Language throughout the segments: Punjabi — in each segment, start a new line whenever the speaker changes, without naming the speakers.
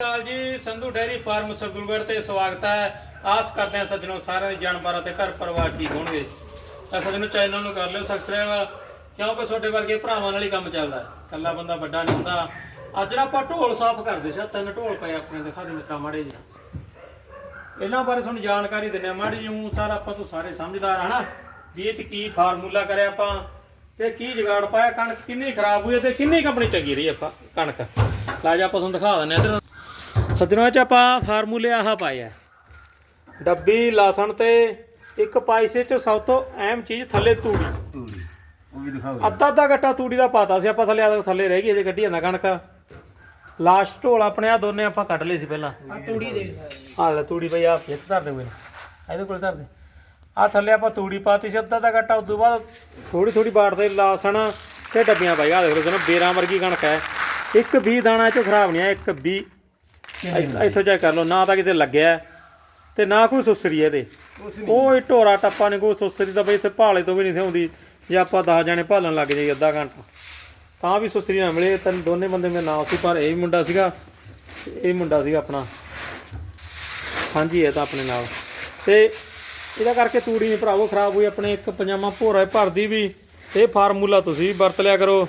ਸਤਿ ਸ਼੍ਰੀ ਅਕਾਲ ਜੀ, ਸੰਧੂ ਡੈਰੀ ਫਾਰਮ ਸਰਦੂਲਗੜ੍ਹ ਤੇ ਸਵਾਗਤ ਹੈ। ਆਸ ਕਰਦੇ ਹਾਂ ਸੱਜਣੋ ਸਾਰੇ ਜਾਨਵਰਾਂ ਤੇ ਘਰ ਪਰਿਵਾਰ ਠੀਕ ਹੋਣਗੇ। ਤਾਂ ਸੱਜਣੋ ਚੈਨਲ ਨੂੰ ਕਰ ਲਿਓ ਸਬਸਕ੍ਰਾਈਬ ਕਿਉਂਕਿ ਤੁਹਾਡੇ ਵਰਗੇ ਭਰਾਵਾਂ ਨਾਲ ਹੀ ਕੰਮ ਚੱਲਦਾ ਹੈ। ਇਕੱਲਾ ਬੰਦਾ ਵੱਡਾ ਨਹੀਂ ਹੁੰਦਾ। ਅੱਜ ਨਾ ਆਪਾਂ ਢੋਲ ਸਾਫ਼ ਕਰਦੇ ਸੀ। ਆਹ ਤਿੰਨ ਢੋਲ ਪਏ ਆਪਣੇ, ਦਿਖਾ ਦੇ ਮਿੱਤਰਾ ਮਾੜੇ ਜੀ ਇਹਨਾਂ ਬਾਰੇ ਤੁਹਾਨੂੰ ਜਾਣਕਾਰੀ ਦਿੰਦੇ ਆ ਮਾੜੀ ਜੀ ਊਂ ਸਾਰਾ ਆਪਾਂ ਤੋਂ ਸਾਰੇ ਸਮਝਦਾਰ ਹਨਾ? ਵੀ ਇਹ ਚ ਕੀ ਫਾਰਮੂਲਾ ਕਰਿਆ ਆਪਾਂ? ਤੇ ਕੀ ਜਗਾੜ ਪਾਇਆ? ਕਣਕ ਕਿੰਨੀ ਖਰਾਬ ਹੋਈ ਹੈ ਤੇ ਕਿੰਨੀ ਕੰਪਨੀ ਚੰਗੀ ਰਹੀ ਆਪਾਂ? ਕਣਕ। ਲਾ ਆਪਾਂ ਤੁਹਾਨੂੰ ਦਿਖਾ ਦਿੰਦੇ ਆ ਸੱਜਣੋ ਚ ਆਪਾਂ ਫਾਰਮੂਲੇ ਆਹ ਪਾਏ ਆ। ਡੱਬੀ ਲਾਸਣ ਤੇ ਇੱਕ ਪਾਈਸੇ ਚ ਸਭ ਤੋਂ ਅਹਿਮ ਚੀਜ਼ ਥੱਲੇ ਤੂੜੀ।
ਤੂੜੀ ਉਹ ਵੀ ਦਿਖਾਓ
ਅੱਧਾ ਅੱਧਾ ਗੱਟਾ ਤੂੜੀ ਦਾ ਪਾਤਾ ਸੀ ਆਪਾਂ ਥੱਲੇ ਆ ਥੱਲੇ ਰਹਿ ਗਈ ਅਜੇ ਕੱਢੀ ਜਾਂਦਾ ਕਣਕ। ਲਾਸਟ ਢੋਲ ਆਪਣੇ ਆ ਦੋਨੇ ਆਪਾਂ ਕੱਢ ਲਏ ਸੀ ਪਹਿਲਾਂ।
ਆ ਤੂੜੀ ਦੇ।
ਆ ਲੈ ਤੂੜੀ ਬਈ ਆ ਫਿੱਟ ਧਰ ਦੇ ਕੋਈ ਇਹਦੇ ਕੋਲ ਧਰ ਦੇ। ਆ ਥੱਲੇ ਆਪਾਂ ਤੂੜੀ ਪਾਤੀ ਸੀ ਅੱਧਾ ਦਾ ਗੱਟਾ ਉਸ ਤੋਂ ਬਾਅਦ ਥੋੜੀ ਥੋੜੀ ਬਾੜ ਦੇ ਲਾਸਣ ਤੇ ਡੱਬੀਆਂ ਪਾਈ। ਆ ਦੇਖ ਲਓ ਜਨਾ ਬੇਰਾਂ ਵਰਗੀ ਕਣਕ ਹੈ। ਇੱਕ ਵੀ ਦਾਣਾ ਚ ਖਰਾਬ ਨਹੀਂ ਆ ਇੱਕ ਵੀ ਇੱਥ- ਇੱਥੋਂ ਚੈੱਕ ਕਰ ਲਓ ਨਾ ਤਾਂ ਕਿਤੇ ਲੱਗਿਆ। ਹੈ, ਤੇ ਨਾ ਕੋਈ ਸੁਸਰੀ ਇਹਦੇ। ਉਹ ਹੀ ਢੋਰਾ ਟੱਪਾ ਨੇ ਕੋਈ ਸੁਸਰੀ ਤਾਂ ਬਈ ਇੱਥੇ ਭਾਲੇ ਤੋਂ ਵੀ ਨਹੀਂ ਥਿਆਉਂਦੀ ਜੇ ਆਪਾਂ 10 ਜਾਣੇ ਭਾਲਣ ਲੱਗ ਜਾਈਏ ਅੱਧਾ ਘੰਟਾ। ਤਾਂ ਵੀ ਸੁਸਰੀ ਨਾ ਮਿਲੇ ਤਾਂ ਦੋਨੇ ਬੰਦੇ ਮੇਰੇ ਨਾਲ ਸੀ ਪਰ ਇਹ ਵੀ ਮੁੰਡਾ ਸੀਗਾ। ਤੇ ਇਹ ਮੁੰਡਾ ਸੀਗਾ ਆਪਣਾ। ਹਾਂਜੀ ਇਹ ਤਾਂ ਆਪਣੇ ਨਾਲ। ਤੇ ਇਹਦਾ ਕਰਕੇ ਤੂੜੀ ਨਹੀਂ ਭਰਾਵੋ ਖਰਾਬ ਹੋਈ ਆਪਣੇ ਇੱਕ ਪਜਾਮਾ ਭੋਰਾ ਭਰਦੀ ਵੀ। ਇਹ ਫਾਰਮੂਲਾ ਤੁਸੀਂ ਵੀ ਵਰਤ ਲਿਆ ਕਰੋ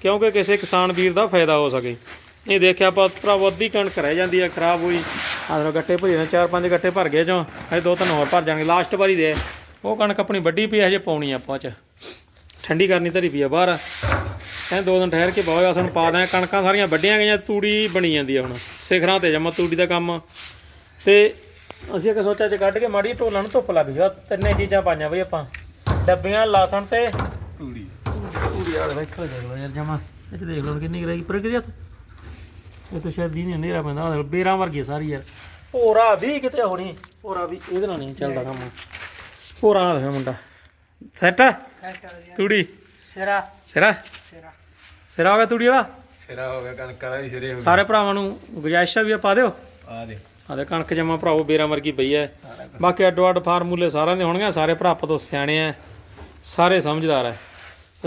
ਕਿਉਂਕਿ ਕਿਸੇ ਕਿਸਾਨ ਵੀਰ ਦਾ ਫਾਇਦਾ ਹੋ ਸਕੇ। ਇਹ ਦੇਖਿਆ ਆਪਾਂ ਭਰਾਵੋ ਅੱਧੀ ਕਣਕ ਰਹਿ ਜਾਂਦੀ ਹੈ ਖਰਾਬ ਹੋਈ। ਆਦਰ ਗੱਟੇ ਭਰੀ ਨੇ ਚਾਰ ਪੰਜ ਗੱਟੇ ਭਰ ਗਏ ਚੋਂ। ਹਜੇ ਦੋ ਤਿੰਨ ਹੋਰ ਭਰ ਜਾਣਗੇ ਲਾਸਟ ਵਾਰੀ ਦੇ। ਉਹ ਕਣਕ ਆਪਣੀ ਵੱਡੀ ਪਈ ਹਜੇ ਪਾਉਣੀ ਆ ਆਪਾਂ ਚ। ਠੰਡੀ ਕਰਨੀ ਧਰੀ ਪਈ ਆ ਬਾਹਰ। ਐ ਦੋ ਦਿਨ ਠਹਿਰ ਕੇ ਬਹੁਤ ਆ ਸਾਨੂੰ ਪਾ ਦਿਆਂ ਕਣਕਾਂ ਸਾਰੀਆਂ ਵੱਡੀਆਂ ਗਈਆਂ ਤੂੜੀ ਬਣੀ ਜਾਂਦੀ ਆ ਹੁਣ ਸਿਖਰਾਂ ਤੇ ਜਮਾ ਤੂੜੀ ਦਾ ਕੰਮ। ਤੇ ਅਸੀਂ ਇੱਕ ਸੋਚਿਆ ਚ ਕੱਢ ਕੇ ਮਾੜੀ ਢੋਲਾਂ ਨੂੰ ਧੁੱਪ ਲੱਗ ਜਾ ਤਿੰਨੇ ਚੀਜ਼ਾਂ ਪਾਈਆਂ ਬਈ ਆਪਾਂ। ਡੱਬੀਆਂ ਲਾਸਣ ਤੇ
ਤੂੜੀ।
ਤੂੜੀ ਵਾਲੇ ਵੇਖੋ ਦੇਖ ਲਓ ਯਾਰ ਜਮਾ। ਇਹ ਦੇਖ ਲਓ ਕਿੰਨੀ ਗਰਾਈ ਪਰ ਕਿਹਦੀ ਹੱਥ? ਇਹ ਤਾਂ ਸ਼ਾਇਦ ਵੀ ਨਹੀਂ ਹਨੇਰਾ ਪੈਂਦਾ ਲਓ, ਬੇਰਾਂ ਵਰਗੀ ਆ ਸਾਰੀ ਯਾਰ। ਭੋਰਾ ਵੀ ਕਿਤੇ ਹੋਣੀ ਭੋਰਾ ਵੀ ਇਹਦੇ ਨਾਲ ਨਹੀਂ ਚੱਲਦਾ ਕੰਮ। ਭੋਰਾ ਨਾਲ ਹੈ ਮੁੰਡਾ। ਸੈੱਟ ਤੂੜੀ?
ਸਿਰਾ।
ਸਿਰਾ?
ਸਿਰਾ।
ਸਿਰਾ ਹੋ ਗਿਆ ਤੂੜੀ ਵਾਲਾ?
ਸਿਰਾ ਹੋ ਗਿਆ ਕਣਕ ਵਾਲਾ ਵੀ ਸਿਰੇ ਹੋ ਗਿਆ।
ਸਾਰੇ ਭਰਾਵਾਂ ਨੂੰ ਗੁਜਾਇਸ਼ ਆ ਵੀ ਆ ਪਾ ਦਿਓ।
ਆ ਦੇ।
ਆਦੇ ਕਣਕ ਜਮਾ ਭਰਾਓ ਬੇਰਾਂ ਵਰਗੀ ਪਈ ਐ। ਬਾਕੀ ਅੱਡੋ ਅੱਡ ਫਾਰਮੂਲੇ ਸਾਰਿਆਂ ਦੇ ਹੋਣਗੇ ਸਾਰੇ ਭਰਾ ਆਪਾਂ ਤੋਂ ਸਿਆਣੇ ਐ। ਸਾਰੇ ਸਮਝਦਾਰ ਐ।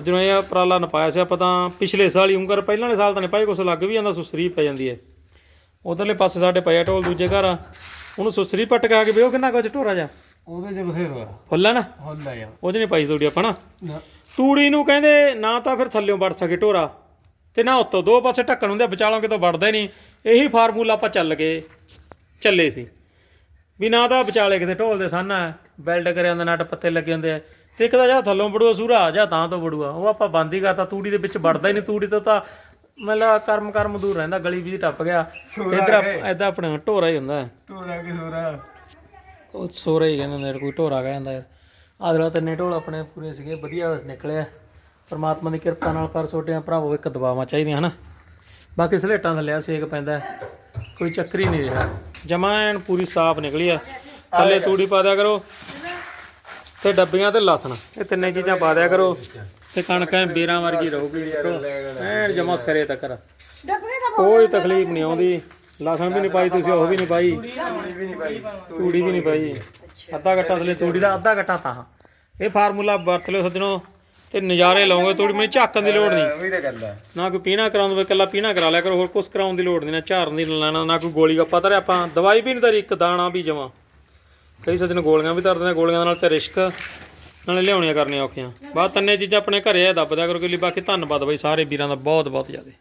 ਜਦੋਂ ਇਹ ਉਪਰਾਲਾ ਨਪਾਇਆ ਸੀ ਆਪਾਂ ਤਾਂ ਪਿਛਲੇ ਸਾਲ ਹੀ ਉਂਗਰ ਪਹਿਲਾਂ ਵਾਲੇ ਸਾਲ ਤਾਂ ਨਹੀਂ ਪਾਈ ਕੁਛ ਲੱਗ ਵੀ ਜਾਂਦਾ ਸੁਸਰੀ ਪੈ ਜਾਂਦੀ ਐ ਉਧਰਲੇ ਪਾਸੇ ਸਾਡੇ ਪਿਆ ਢੋਲ ਦੂਜੇ ਘਰ ਆ ਉਹਨੂੰ ਸੁਸਰੀ ਪੱਟ ਕੇ ਆ ਕੇ ਬਿਓ ਕਿੰਨਾ ਕੁਝ ਢੋਰਾ ਜਾ
ਉਹਦੇ ਚ ਬਥੇਰਾ।
ਫੁੱਲਾ ਨਾ?
ਹੁੰਦਾ ਆ।
ਉਹਦੇ ਨਹੀਂ ਪਾਈ ਤੂੜੀ ਆਪਾਂ ਨਾ।
ਨਾ।
ਤੂੜੀ ਨੂੰ ਕਹਿੰਦੇ ਨਾ ਤਾਂ ਫਿਰ ਥੱਲਿਓਂ ਵੜ ਸਕੇ ਢੋਰਾ ਤੇ ਨਾ ਉੱਤੋਂ। ਦੋ ਪਾਸੇ ਢੱਕਣ ਹੁੰਦੇ ਵਿਚਾਲੋਂ ਕਿਤੋਂ ਵੜਦਾ ਹੀ ਨਹੀਂ। ਇਹੀ ਫਾਰਮੂਲਾ ਆਪਾਂ ਚੱਲ ਕੇ ਚੱਲੇ ਸੀ। ਵੀ ਨਾ ਤਾਂ ਵਿਚਾਲੇ ਕਿਤੇ ਢੋਲ ਦੇ ਸਨ ਬੈਲਟ ਕਰਿਆਂ ਦੇ ਨਟ ਪੱਤੇ ਲੱਗੇ ਹੁੰਦੇ ਆ। ਤੇ ਇੱਕ ਤਾਂ ਜਾਂ ਥੱਲੋਂ ਵੜੂਆ ਸੂਰਾ ਜਾਂ ਤਾਂ ਤੋਂ ਵੜੂਆ ਉਹ ਆਪਾਂ ਬੰਦ ਹੀ ਕਰਤਾ ਤੂੜੀ ਦੇ ਵਿੱਚ ਵੜਦਾ ਹੀ ਨਹੀਂ ਤੂੜੀ ਤੋਂ ਤਾਂ ਮਤਲਬ ਕਰਮ ਕਰਮ ਦੂਰ ਰਹਿੰਦਾ ਗਲੀ ਵੀ ਟੱਪ ਗਿਆ। ਇੱਧਰ ਐਦਾਂ ਆਪਣੇ ਢੋਰਾ ਹੀ ਹੁੰਦਾ
ਤੋੜਾ ਕੇ ਸੋਰਾ
ਉਹ ਸੋਰਾ ਹੀ ਕਹਿੰਦੇ ਨੇ ਕੋਈ ਢੋਰਾ ਕਹਿ ਜਾਂਦਾ ਯਾਰ ਆਦਲਾ ਤਿੰਨੇ ਢੋਲ ਆਪਣੇ ਪੂਰੇ ਸੀਗੇ ਵਧੀਆ ਨਿਕਲਿਆ ਪਰਮਾਤਮਾ ਦੀ ਕਿਰਪਾ ਨਾਲ ਪਰ ਛੋਟਿਆਂ ਭਰਾਵੋ ਇੱਕ ਦਬਾਵਾਂ ਚਾਹੀਦੀਆਂ ਹਨਾ? ਬਾਕੀ ਸਲੇਟਾਂ ਥੱਲੇ ਆ ਸੇਕ ਪੈਂਦਾ। ਕੋਈ ਚੱਕਰ ਹੀ ਨਹੀਂ ਰਿਹਾ। ਜਮਾ ਐਨ ਪੂਰੀ ਸਾਫ਼ ਨਿਕਲੀ ਆ। ਥੱਲੇ ਤੂੜੀ ਪਾ ਦਿਆ ਕਰੋ। ਤੇ ਡੱਬੀਆਂ ਤੇ ਲਸਣ। ਇਹ ਤਿੰਨੇ ਚੀਜ਼ਾਂ ਪਾ ਦਿਆ ਕਰੋ। ਤੇ ਕਣਕ ਐ ਬੇਰਾਂ ਵਰਗੀ ਰਹੂਗੀ ਐਨ ਜਮਾ ਸਿਰੇ ਤੱਕ ਕੋਈ ਤਕਲੀਫ ਨਹੀਂ ਆਉਂਦੀ। ਲਸਣ ਵੀ ਨਹੀਂ ਪਾਈ ਤੁਸੀਂ ਉਹ ਵੀ ਨਹੀਂ ਪਾਈ।
ਤੂੜੀ ਵੀ ਨਹੀਂ ਪਾਈ।
ਅੱਧਾ ਗੱਟਾ ਥਲੇ ਤੂੜੀ ਦਾ ਅੱਧਾ ਗੱਟਾ ਤਾਂ ਇਹ ਫਾਰਮੂਲਾ ਵਰਤ ਲਿਓ ਸੱਜਣੋ ਤੇ ਨਜ਼ਾਰੇ ਲਾਉਂਗੇ ਤੂੜੀ ਮੈਨੂੰ ਝਾਕਣ ਦੀ ਲੋੜ ਨਹੀਂ। ਨਾ ਕੋਈ ਪੀਣਾ ਕਰਾਉਣ ਦੇ ਇਕੱਲਾ ਪੀਣਾ ਕਰਾ ਲਿਆ ਕਰੋ ਹੋਰ ਕੁਛ ਕਰਾਉਣ ਦੀ ਲੋੜ ਨਹੀਂ ਨਾ ਝਾੜਨ ਦੀ ਲੈਣਾ ਨਾ ਕੋਈ ਗੋਲੀ ਗੱਪਾ ਧਰਿਆ ਆਪਾਂ। ਦਵਾਈ ਵੀ ਨਹੀਂ ਧਰੀ ਇੱਕ ਦਾਣਾ ਵੀ ਜਮਾ। ਕਈ ਸੱਜਣ ਗੋਲੀਆਂ ਵੀ ਧਰਦੇ ਨੇ, ਗੋਲੀਆਂ ਨਾਲ ਤੇ ਰਿਸ਼ਕ ਨਾਲੇ ਲਿਆਉਣੀਆਂ ਕਰਨੀਆਂ ਔਖੀਆਂ। ਬਾਅਦ ਤਿੰਨੇ ਚੀਜ਼ਾਂ ਆਪਣੇ ਘਰੇ ਆ, ਦੱਬਦਿਆ ਕਰੋ ਕਿ ਲਈ ਬਾਕੀ ਧੰਨਵਾਦ ਬਾਈ ਸਾਰੇ ਵੀਰਾਂ ਦਾ ਬਹੁਤ ਬਹੁਤ ਜ਼ਿਆਦਾ।